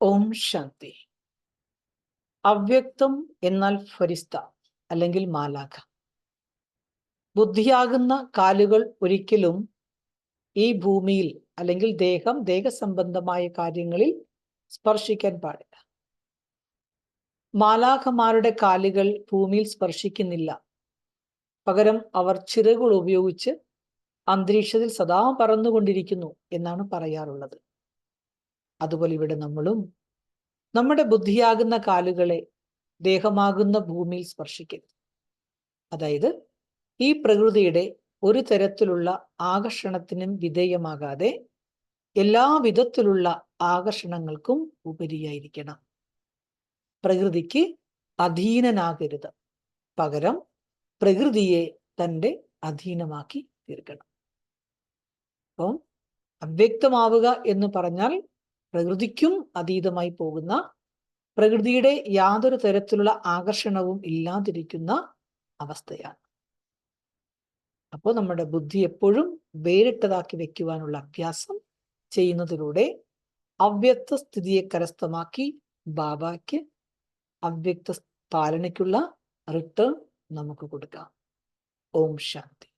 ഓം ശാന്തി. അവ്യക്തം എന്നാൽ ഫരിസ്ത അല്ലെങ്കിൽ മാലാഖ. ബുദ്ധിയാകുന്ന കാലുകൾ ഒരിക്കലും ഈ ഭൂമിയിൽ അല്ലെങ്കിൽ ദേഹം ദേഹസംബന്ധമായ കാര്യങ്ങളിൽ സ്പർശിക്കാൻ പാടില്ല. മാലാഖമാരുടെ കാലുകൾ ഭൂമിയിൽ സ്പർശിക്കുന്നില്ല. പകരം അവർ ചിറകുകൾ ഉപയോഗിച്ച് അന്തരീക്ഷത്തിൽ സദാ പറന്നുകൊണ്ടിരിക്കുന്നു എന്നാണ് പറയാറുള്ളത്. അതുപോലെ ഇവിടെ നമ്മളും നമ്മുടെ ബുദ്ധിയാകുന്ന കാലുകളെ ദേഹമാകുന്ന ഭൂമിയിൽ സ്പർശിക്കരുത്. അതായത് ഈ പ്രകൃതിയുടെ ഒരു തരത്തിലുള്ള ആകർഷണത്തിനും വിധേയമാകാതെ എല്ലാ വിധത്തിലുള്ള ആകർഷണങ്ങൾക്കും ഉപരിയായിരിക്കണം. പ്രകൃതിക്ക് അധീനനാകരുത്. പകരം പ്രകൃതിയെ തന്റെ അധീനമാക്കി തീർക്കണം. അപ്പം അവ്യക്തമാവുക എന്ന് പറഞ്ഞാൽ പ്രകൃതിക്കും അതീതമായി പോകുന്ന പ്രകൃതിയുടെ യാതൊരു തരത്തിലുള്ള ആകർഷണവും ഇല്ലാതിരിക്കുന്ന അവസ്ഥയാണ്. അപ്പോൾ നമ്മുടെ ബുദ്ധി എപ്പോഴും വേറിട്ടതാക്കി വെക്കുവാനുള്ള അഭ്യാസം ചെയ്യുന്നതിലൂടെ അവ്യക്ത സ്ഥിതിയെ കരസ്ഥമാക്കി ബാബയ്ക്ക് അവ്യക്ത പാലനയ്ക്കുള്ള റിട്ടേൺ നമുക്ക് കൊടുക്കാം. ഓം ശാന്തി.